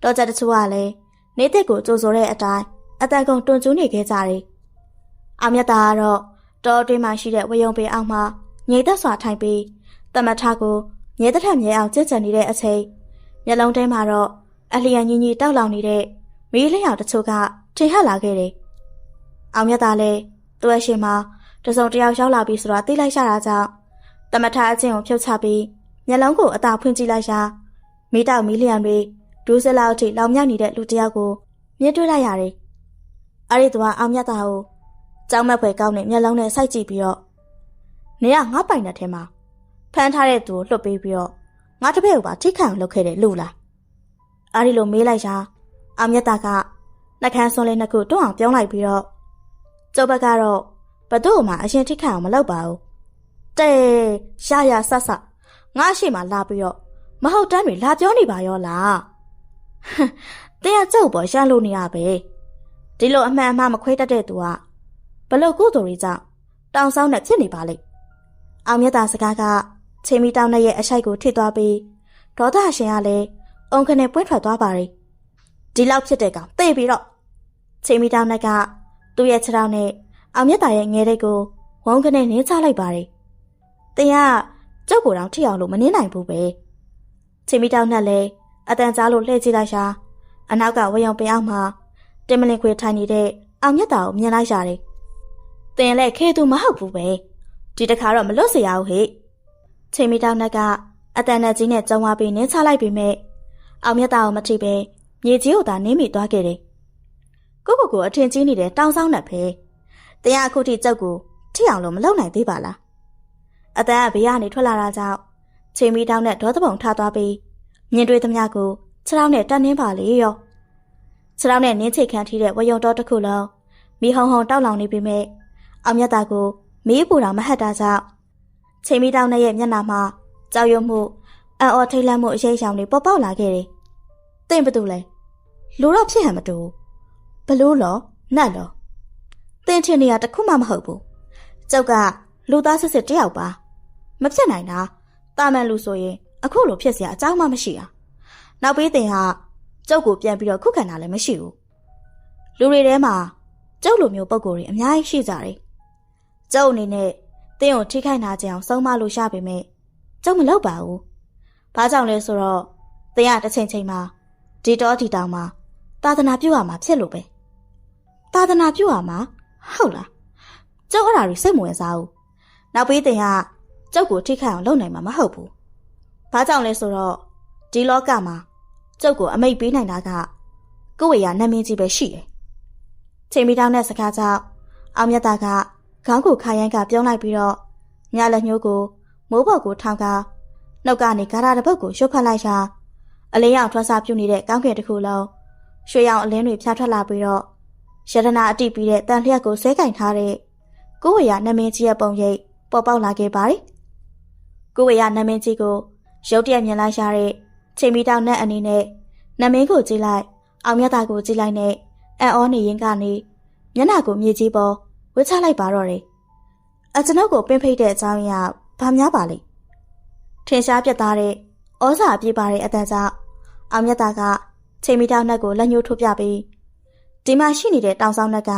တောကြတချို့ကလည်းနေတစ်ကိုကြိုဆိုတဲ့အတိုင်းအတန်ကုန်တွန်ကျူးနေခဲ့ကြတယ်။အမြတ်တာကတော့တောအတွင်းမှာရှိတဲ့ဝယုံပင်အောက်မှာငြိမ်သက်စွာထိုင်ပြီးတမထကိုမြဲတထက်မြဲအောင်ကြင်ကြံနေတဲ့အချိန်မျက်လုံးထဲမှာတော့အလျံကြီးကြီးတောက်လောင်နေတဲ့ မီးလျောင်တချို့ကထင်ဟပ်လာခဲ့တယ်။အောင်မြတ်သားလည်းသူ့အရှိမတစုံတယောက်ရောက်လာပြီဆိုတာသိလိုက်ရတာကြောင့်တမထအချင်းကိုဖြုတ်ချပြီးမျက်လုံးကိုအသာဖွင့်ကြည့်လိုက်ရာမီးတောက်မီးလျံတွေဒူးစလောက်ထိလောင်မြောက်နေတဲ့လူတယောက်ကိုမြင်တွေ့လိုက်ရတယ်။အဲ့ဒီသူကအောင်မြတ်သားကိုကြောက်မက်ဖွယ်ကောင်းတဲ့မျက်လုံးနဲ့စိုက်ကြည့်ပြီးတော့နေကငါပိုင်တဲ့ထဲမှာဖမ်းထားတဲ့သူကိုလွတ်ပေးပြီးတော့ငါတပည့်ကိုပါထိခံအောင်လုပ်ခဲ့တယ်လို့လားအားဒီလိုမေးလိုက်ရာ အောင်မြတ်တာကနှကန်းစွန်းလေးနှစ်ခုတွန်းအောင်ပြောင်းလိုက်ပြီးတော့ကျုပ်ဘက်ကတော့ဘသူ့မှအရင်ထိခံအောင်မလုပ်ပါဘူးတဲ့ရရဆတ်ဆတ်ငါရှိမှလာပြီးတော့မဟုတ်တမ်းတွေလာပြောနေပါရောလားတင်းကကျုပ်ပေါ်ရလို့နေရပဲဒီလိုအမှန်အမှားမခွဲတတ်တဲ့သူကဘလို့ကုသိုလ်တွေကြောင့်တောင်ဆောင်နဲ့ဖြစ်နေပါလိမ့်အောင်မြတ်တာစကားကချိန်မီတောင်းနဲ့ရဲ့အရှိုက်ကိုထိသွားပြီးဒေါသရှင်ကလည်းအုံခနဲ့ပွင့်ထွက်သွားပါရီ ဒီလောက်ဖြစ်တဲ့ကောင်သိပြီးတော့ချိန်မီတောင်းနဲ့ကသူ့ရဲ့ခြေထောက်နဲ့အောင်မြတ်တာရဲ့ငယ်တဲ့ကိုဝုန်းခနဲ့နင်းချလိုက်ပါရီတင်ကကျုပ်ကိုယ်တောင်ထိအောင်လို့မနင်းနိုင်ဘူးပဲချိန်မီတောင်းနဲ့လည်းအတန်ကြားလို့လှည့်ကြည့်လိုက်ရှာအနောက်ကဝေယံပင်အောင်မှာတင်မလင်ခွေထိုင်နေတဲ့အောင်မြတ်တာကိုမြင်လိုက်ရတယ်တင်လည်းခဲသူမဟုတ်ဘူးပဲဒီတခါတော့မလွတ်เสียရဘူးဟဲ့ချိန်မီတောင်းနဲ့ကအတန်နဲ့ကြီးနဲ့ကြုံသွားပြီးနင်းချလိုက်ပြီးမဲ့အောင်မြတ်တာကိုမထိပဲ မြေကြီးကိုသာနင်းမိသွားခဲ့တယ်ကိုကိုကိုအထင်ကြီးနေတဲ့တောင်ဆောင်နဲ့ပဲတရားအခုထိကြောက်ကိုထိအောင်လို့မလုပ်နိုင်သေးပါလားအတန်ကဘေးကနေထွက်လာတာကြောင့်ချိန်မီတောင်းနဲ့ဒေါသပုံထသွားပြီးမြင်တွေ့သမျှကိုခြေထောက်နဲ့တက်နှင်းပါလေရောခြေထောက်နဲ့နင်းချိတ်ခန့်ထိတဲ့ဝယုံတော်တစ်ခုလုံးမိဟုံဟုံတောက်လောင်နေပြီမဲ့အောင်မြတ်တာကိုမီးပူတာမဟတ်တာကြောင့်ချိန်မီတောင်းနဲ့ရဲ့မျက်နှာမှာကြောက်ရွံ့မှုအံ့ဩထိတ်လန့်မှုအရေးရောင်တွေပေါ်ပေါက်လာခဲ့တယ်။ တင့်ဘသူလဲလူတော့ဖြစ်ဟန်မတူဘလို့လောနတ်လောတင်ထင်နေရတခုမှမဟုတ်ဘူး။ကျောက်ကလူသားစစ်စစ်တယောက်ပါမဖြစ်နိုင်တာတာမန်လူဆိုရင် အခုလိုဖြစ်เสียအကြောင်းမှမရှိတာ။နောက်ပြီးတင်ဟာကျောက်ကိုပြန်ပြီးတော့ခုခံတာလည်းမရှိဘူး။လူတွေထဲမှာကျောက်လိုမျိုးပုံကိုယ်တွေအများကြီးရှိကြတယ်။ကျောက်အနေနဲ့တင်းကိုထိခိုက်နာကြအောင်ဆုံးမလို့ရပေမဲ့ကျုပ်မလုပ်ပါဘူး။ဘာကြောင့်လဲဆိုတော့တင်းကတစ်ချိန်ချိန်မှာ ဒီတော့ဒီတောင်မှာသာသနာပြုရမှာဖြစ်လို့ပဲ။သာသနာပြုရမှာဟုတ်လား။ကျုပ်အဲ့ဒါတွေစိတ်မဝင်စားဘူး။နောက်ပြီးတင်းကကျုပ်ကိုထိခိုက်အောင်လုပ်နိုင်မှာမဟုတ်ဘူး။ဘာကြောင့်လဲဆိုတော့ဒီလောကမှာကျုပ်ကိုအမိတ်ပေးနိုင်တာကကိုဝေရနာမည်ကြီးပဲရှိတယ်။ချိန်မီတောင်းတဲ့စကားကြောင့်အောင်မြတ်တာကခေါင်းကိုခါရိုင်းကပြုံးလိုက်ပြီးတော့ညလက်ညှိုးကိုမိုးပေါ်ကိုထောင်ကားနှုတ်ကနေဂါရတစ်ပုတ်ကိုရွတ်ဖတ်လိုက်ရာ အလင်းရောင်ထွက်စားပြုတ်နေတဲ့ကောင်းကင်တစ်ခုလုံးရွှေရောင်အလင်းတွေဖြာထွက်လာပြီးတော့ရတနာအတိပြီးတဲ့တန်လျက်ကိုဆွဲကင်ထားတဲ့ကိုဝေရနမင်းကြီးရဲ့ပုံရိပ်ပေါ်ပေါက်လာခဲ့ပါတယ်။ကိုဝေရနမင်းကြီးကိုရုတ်တရက်မြင်လိုက်ရတဲ့ချိန်မီတောင်နဲ့အနေနဲ့နမင်းကိုကြည့်လိုက်အောင်မြတ်တာကိုကြည့်လိုက်နဲ့အံ့ဩနေရင်ကနေမျက်နှာကိုမြေကြီးပေါ်ဝှချလိုက်ပါတော့တယ်။အကျွန်ုပ်ကိုပင်ဖိတ်တဲ့အကြောင်းအရာဘာများပါလိမ့်။ထင်ရှားပြတ်သားတဲ့ ဩဇာပြပါတဲ့အတန်ကြောင့်အောင်မြတ်တာကချိန်မီတောင်နှက်ကိုလက်ညှိုးထိုးပြပြီးဒီမှာရှိနေတဲ့တောင်ဆောင်နှက်က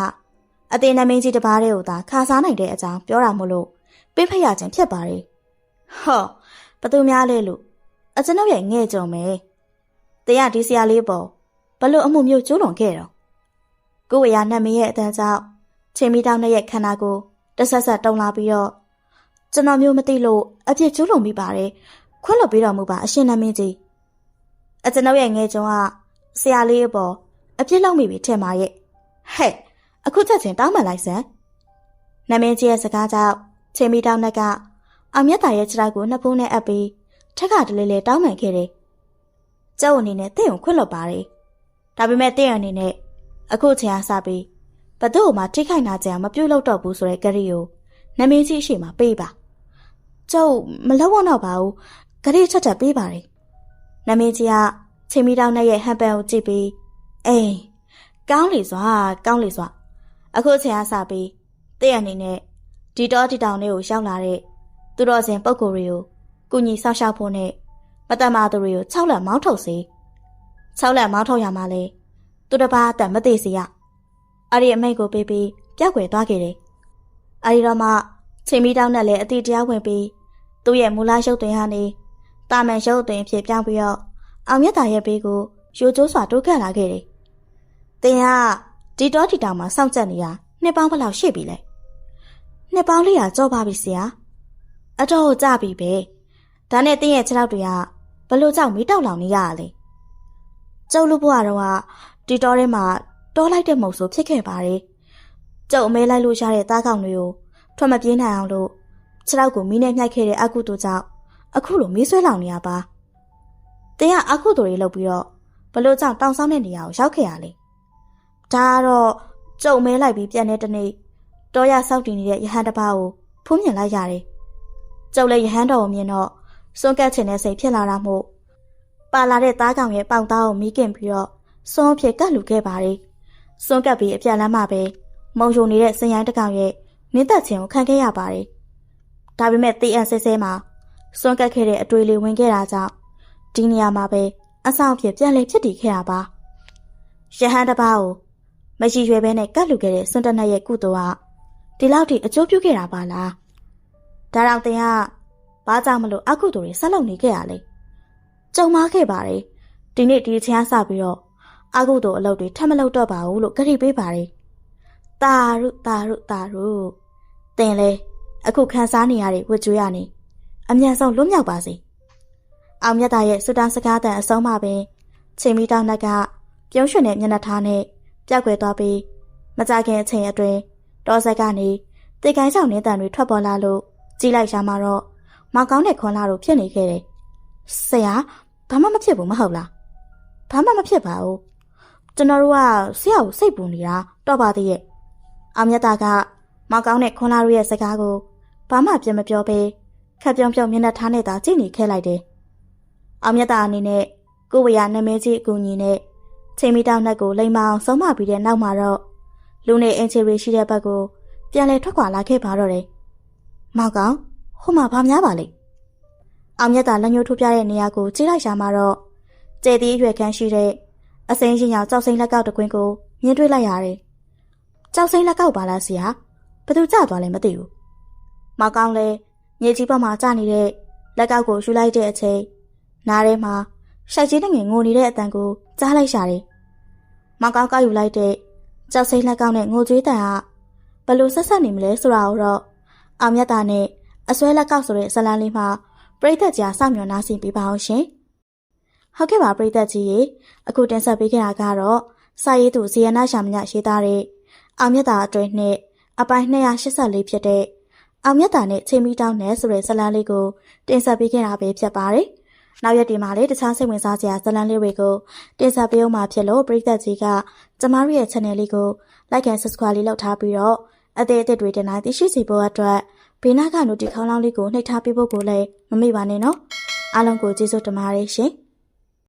အသေးနမင်းကြီးတစ်ပါးတည်းကိုသာခါစားနိုင်တဲ့အကြောင်းပြောတာမို့လို့ပင်ဖိတ်ရခြင်းဖြစ်ပါတယ်။ဟောဘသူများလဲလို့အကျွန်ုပ်ရဲ့ငဲ့ကြုံမယ်။တရားဒီဆရာလေးပေါ်ဘလို့အမှုမျိုးကျိုးလွန်ခဲ့တော့ကိုဝေရနတ်မင်းရဲ့အတန်ကြောင့်ချိန်မီတောင်းရဲ့ခန္ဓာကိုတဆက်ဆက်တုံလာပြီးတော့ကျွန်တော်မျိုးမသိလို့အပြစ်ကျူးလွန်မိပါတယ် ခွင့်လွှတ်ပေးတော်မူပါအရှင်နမင်းကြီးအကျွန်ုပ်ရဲ့ငယ်ကျွန်းကဆရာလေးအပေါ်အပြစ်လောက်မိပြီထင်ပါရဲ့ဟဲ့အခုချက်ချင်းတောင်းပန်လိုက်စမ်းနမင်းကြီးရဲ့စကားကြောင့်ချိန်မီတောင်းကအောင်မြတ်တာရဲ့ခြေထောက်ကိုနှစ်ဖူးနဲ့အပ်ပြီးထက်ကတလေးလေးတောင်းပန်ခဲ့တယ်ကျုပ်အနေနဲ့တင့်ကိုခွင့်လွှတ်ပါတယ်ဒါပေမဲ့တင့်အနေနဲ့အခုချိန်အားစပြီးဘသူ့ကိုမှထိခိုက်နာကြမပြုတ်လို့တော့ဘူးဆိုတဲ့ကရီကိုနမင်းကြီးအရှိမပေးပါကျုပ်မလောက်တော့ပါဘူး ကရီချက်ချက်ပေးပါတယ်နမင်းကြီးကချိန်မီတောင်းနဲ့ရဲ့ဟန်ပန်ကိုကြည့်ပြီးအေးကောင်းလေစွာကောင်းလေစွာအခုချိန်အားစပြီးတည့်ရအနေနဲ့ဒီတော့ဒီတောင်လေးကိုရောက်လာတဲ့သူတော်စင်ပုံကိုယ်တွေကိုကုညီဆောက်ရှောက်ဖို့နဲ့မတတ်မာသူတွေကို၆လက်မောင်းထုတ်စေ၆လက်မောင်းထုတ်ရမှာလေသူတစ်ပါးအတန်မသေးစေရအဲ့ဒီအမိတ်ကိုပေးပြီးပြောက်ွယ်သွားခဲ့တယ်။အဲ့ဒီတော့မှချိန်မီတောင်းနဲ့လည်းအတိတရားဝင်ပြီးသူ့ရဲ့မူလရုပ်သွင်းဟာနေ တာမန်ရုပ်သွင်းဖြစ်ပြောင်းပြီးတော့အောင်မြတ်တာရဲ့ဘေးကိုရိုးကျိုးစွာတိုးကပ်လာခဲ့တယ်။တင်ကဒီတော့ဒီတောင်မှာစောင့်ကြက်နေတာနှစ်ပေါင်းဘယ်လောက်ရှိပြီလဲ။နှစ်ပေါင်းလေးရာကြောပါပြီဆရာ။အတော့ကြပြီပဲ။ဒါနဲ့တင်းရဲ့ခြေထောက်တွေကဘလို့ကြောက်မီးတောက်လောင်နေရလဲ။ကျုပ်လူဘွားတော့ဒီတော်ထဲမှာတောလိုက်တဲ့မုတ်ဆိုဖြစ်ခဲ့ပါတယ်။ကျုပ်အမဲလိုက်လို့ရတဲ့သားကောင်တွေကိုထွက်မပြေးနိုင်အောင်လို့ခြေထောက်ကိုမီးနဲ့ညှိုက်ခဲ့တဲ့အကုသို့ကြောင့် အခုလိုမီးဆွဲလောင်နေရပါတင်ကအကုသို့တွေလုပ်ပြီးတော့ဘလို့ကြောင့်တောင်ဆောင်တဲ့နေရာကိုရောက်ခဲ့ရလေဒါကတော့ကြုံမဲလိုက်ပြီးပြန်တဲ့တနေ့တော်ရဆောက်တည်နေတဲ့ယဟန်တစ်ပါးကိုဖုံးမြင်လိုက်ရတယ်ကျုပ်လည်းယဟန်တော်ကိုမြင်တော့စွန့်ကတ်ချင်တဲ့စိတ်ဖြစ်လာတာမို့ပါလာတဲ့သားကောင်ရဲ့ပေါင်သားကိုမီးကင်ပြီးတော့စွန့်ဖြစ်ကတ်လူခဲ့ပါတယ်စွန့်ကတ်ပြီးအပြက်လမ်းမှာပဲမုံယုံနေတဲ့စင်ရိုင်းတစ်ကောင်ရဲ့နင်းသက်ခြင်းကိုခံခဲ့ရပါတယ်ဒါပေမဲ့တေးအန်ဆဲဆဲမှာ စွန့်ကတ်ခဲ့တဲ့အတွေ့အလေးဝင်ခဲ့တာကြောင့်ဒီနေရာမှာပဲအဆောင်ဖြစ်ပြန်လဲဖြစ်တည်ခဲ့တာပါရဟန်းတစ်ပါးကိုမရှိရွယ်ပဲနဲ့ကတ်လူခဲ့တဲ့စွန့်တနက်ရဲ့ကုသိုလ်ဟာဒီလောက်ထိအကျိုးပြုခဲ့တာပါလားဒါတော့တင်ကဘာကြောင့်မလို့အကုသိုလ်တွေဆက်လုပ်နေခဲ့ရလဲကြုံမခဲ့ပါတယ်ဒီနေ့ဒီချမ်းစပြီးတော့အကုသိုလ်အလုပ်တွေထပ်မလုပ်တော့ပါဘူးလို့ကြိပေးပါတယ်တာရုတာရုတာရုတင်လဲအခုခန်းစားနေရတဲ့ဝတ်ကြွေးရနေ အမြန်ဆုံးလွတ်မြောက်ပါစေအောင်မြတ်သားရဲ့စူတောင်းစကားတန်အဆုံးမှပင်ချိန်မီတောင်းနှက်ကပြုံးရွှင်တဲ့မျက်နှာထားနဲ့ပြောက်ွယ်သွားပြီးမကြခင်အချိန်အတွင်းတောဆက်ကနေတေကိုင်းဆောင်နေတန်တွေထွက်ပေါ်လာလို့ကြည့်လိုက်ရှာမှာတော့မောင်ကောင်းတဲ့ခွန်လာတို့ဖြစ်နေခဲ့တယ်။ဆရာဘာမှမဖြစ်ဘူးမဟုတ်လား။ဘာမှမဖြစ်ပါဘူး။ကျွန်တော်တို့ကဆရာကိုစိတ်ပူနေတာတော့ပါသေးရဲ့။အောင်မြတ်သားကမောင်ကောင်းတဲ့ခွန်လာတို့ရဲ့စကားကိုဘာမှပြန်မပြောဘဲ ခက်ပြုံးပြုံးမျက်နှာထားနဲ့သာကြည့်နေခဲ့လိုက်တယ်။အောင်မြတ်သားအနေနဲ့ကိုဝေရနာမည်ကြီးအကူညီနဲ့ချိန်မီတောင်းနှက်ကိုလိမ်မအောင်ဆုံးမပြီးတဲ့နောက်မှာတော့လူနေအင်ချီရီရှိတဲ့ဘက်ကိုပြန်လဲထွက်ခွာလာခဲ့ပါတော့တယ်။မောက်ကောင်ဟိုမှာဘာများပါလဲ။အောင်မြတ်တာလက်ညှိုးထိုးပြတဲ့နေရာကိုကြည့်လိုက်ရှာမှာတော့ကျေတီးရွယ်ခန်းရှိတဲ့အစိမ်းရှင်ရောင်ကြောက်စိမ့်လက်ကောက်တကွင်းကိုမြင်တွေ့လိုက်ရတယ်။ကြောက်စိမ့်လက်ကောက်ပါလားဆရာ။ဘသူကြသွားလဲမသိဘူး။မောက်ကောင်လည်း မြေကြီးပေါ်မှာကျနေတဲ့လက်ကောက်ကိုယူလိုက်တဲ့အချိန်နားထဲမှာရှိုက်ကြီးငယ်ငိုနေတဲ့အတန်ကိုကြားလိုက်ရှာတယ်။မောင်ကောင်းကောက်ယူလိုက်တဲ့ကြောက်စိမ့်လက်ကောက်နဲ့ငိုကြွေးတန်ကဘလို့ဆက်ဆက်နေမလဲဆိုတာကိုတော့အောင်မြတ်တာနဲ့အစွဲလက်ကောက်ဆိုတဲ့ဇလန်းလေးမှာပရိသတ်ကြားစောင့်မျှော်နှားဆင်ပေးပါအောင်ရှင်။ဟုတ်ကဲ့ပါပရိသတ်ကြီးရေအခုတင်ဆက်ပေးခဲ့တာကတော့စာရေးသူဇီယနာရှာမညရေးသားတဲ့အောင်မြတ်တာအတွင်းနဲ့အပိုင်း284ဖြစ်တဲ့ အောင်မြတ်တာနဲ့ချိန်မီတောင်းနဲ့ဆိုတဲ့ဇလန်းလေးကိုတင်ဆက်ပေးခဲ့တာပဲဖြစ်ပါတယ်။နောက်ရက်ဒီမှာလည်းတခြားစိတ်ဝင်စားစရာဇလန်းလေးတွေကိုတင်ဆက်ပေးအောင်မှာဖြစ်လို့ပရိသတ်ကြီးကကျမတို့ရဲ့ channel လေးကို like and subscribe လေးလုပ်ထားပြီးတော့အသေးအသေးတွေတင်တိုင်းသိရှိစီဖို့အတွက်ဘေးနားက notification လောင်းလေးကိုနှိပ်ထားပေးဖို့ကိုလည်းမမေ့ပါနဲ့နော်အားလုံးကိုကျေးဇူးတင်ပါတယ်ရှင်။